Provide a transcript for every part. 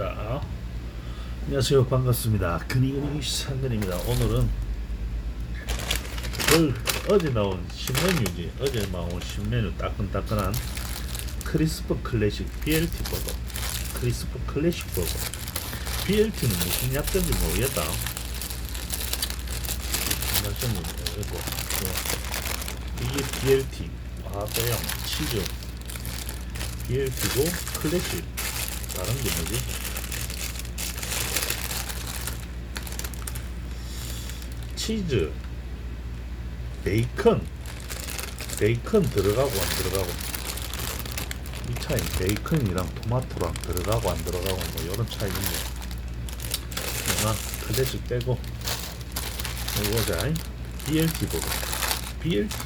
자, 안녕하세요. 반갑습니다. 근이근이 상근입니다. 오늘은 그 어제 나온 신메뉴지. 어제 나온 신메뉴 따끈따끈한 크리스퍼 클래식 BLT 버거. 크리스퍼 클래식 버거. BLT는 무슨 약자인지 모르겠다. 약자인지 모르겠고. 어, 이게 BLT. 아, 또양 치즈. BLT고 클래식. 다른 게 뭐지? 치즈, 베이컨, 베이컨 들어가고 안 들어가고 이 차이 베이컨이랑 토마토랑 들어가고 안 들어가고 뭐 이런 차이인데 하나 클래식 빼고 이거자. BLT 버거 BLT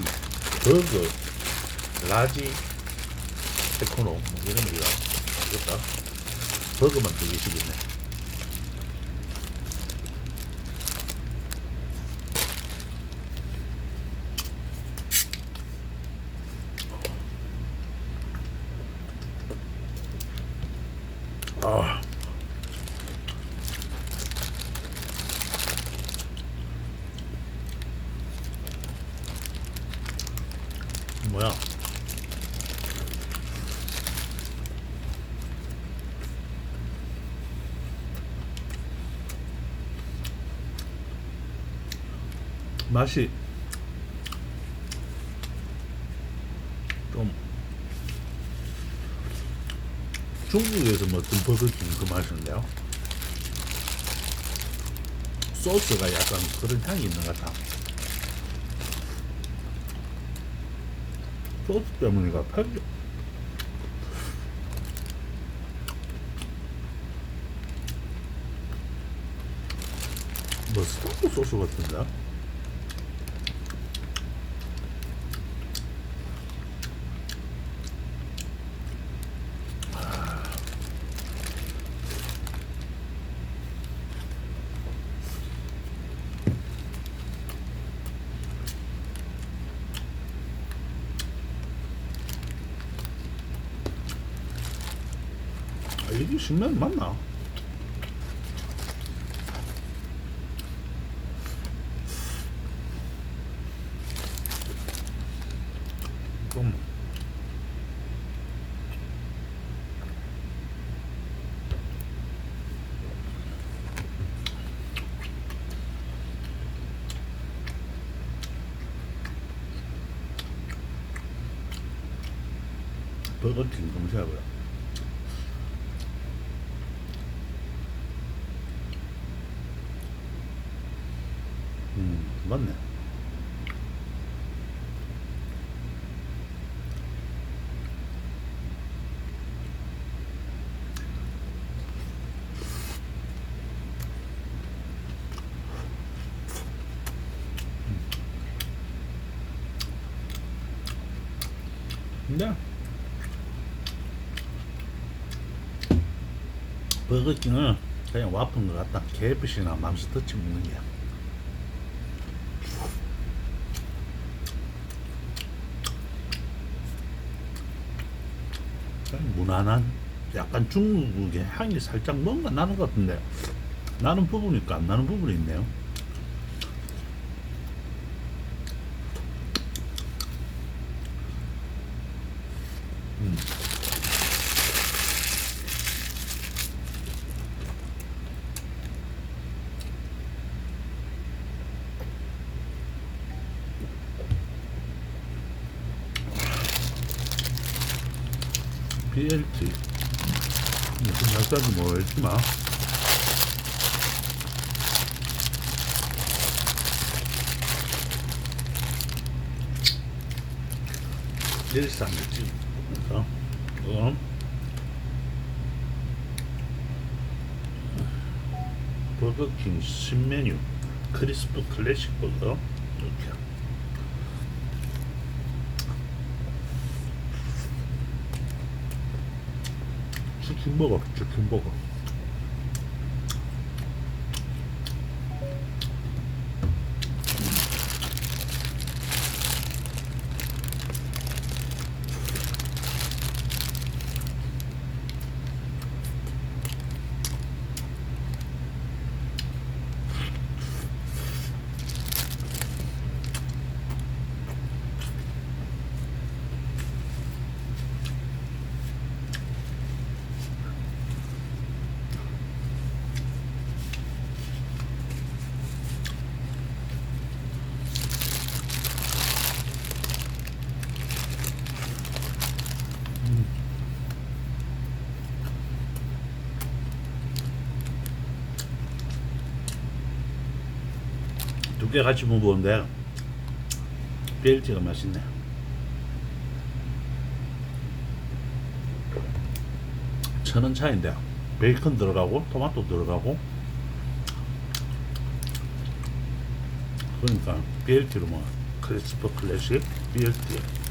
버거 라지 에코노 뭐 이런 게가 모르겠다. 버거만 두 개씩 있네 아. 뭐야? 맛이 좀 중국에서 먹던 버거킹 그 맛인데요. 소스가 약간 그런 향이 있는 것 같아. 소스 때문인가 편리. 머스타드 소스 같은데? 아, 이게 신면 맞나? 좀 버거킹 검색해보라. 음, 맞네. 근데 버거킹은 그냥 와픈 것 같다. KFC나 맘스터치 먹는 게. 그냥 무난한 약간 중국의 향이 살짝 뭔가 나는 것 같은데 나는 부분이 있고 안 나는 부분이 있네요. 음. BLT 무슨 약사지 모르겠지만 일상이지. 그래서 이건 버거킹 신메뉴 크리스프 클래식 버거 이렇게 치킨 버거, 치킨 버거. 두 개 같이 먹었는데 BLT가 맛있네. 천원 차인데 베이컨 들어가고 토마토 들어가고 그러니까 BLT로 뭐 크리스퍼 클래식 BLT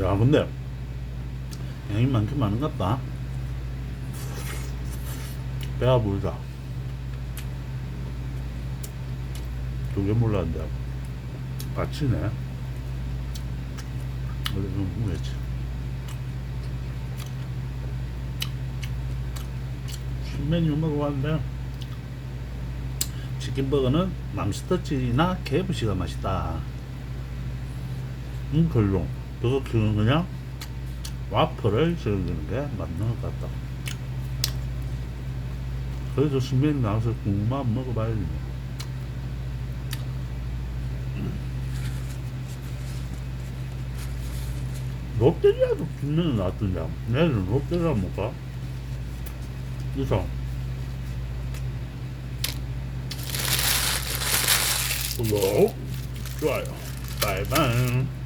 야 근데 양이 많긴 많은 것 같다. 배가 부르다. 두 개 몰랐는데 같이네. 원래 좀 후회지. 신메뉴 먹어봤는데 치킨버거는 맘스터치나 KFC가 맛있다. 음 별로 버거킹은 그냥 와퍼를 즐기는 게 맞는 것 같다. 그래도 신메뉴 나와서 국만 먹어봐야지 뭐. 롯데리아도 김면은 나왔던데 내일은 롯데리아 먹을까? 이상. 구독 좋아요. 바이바이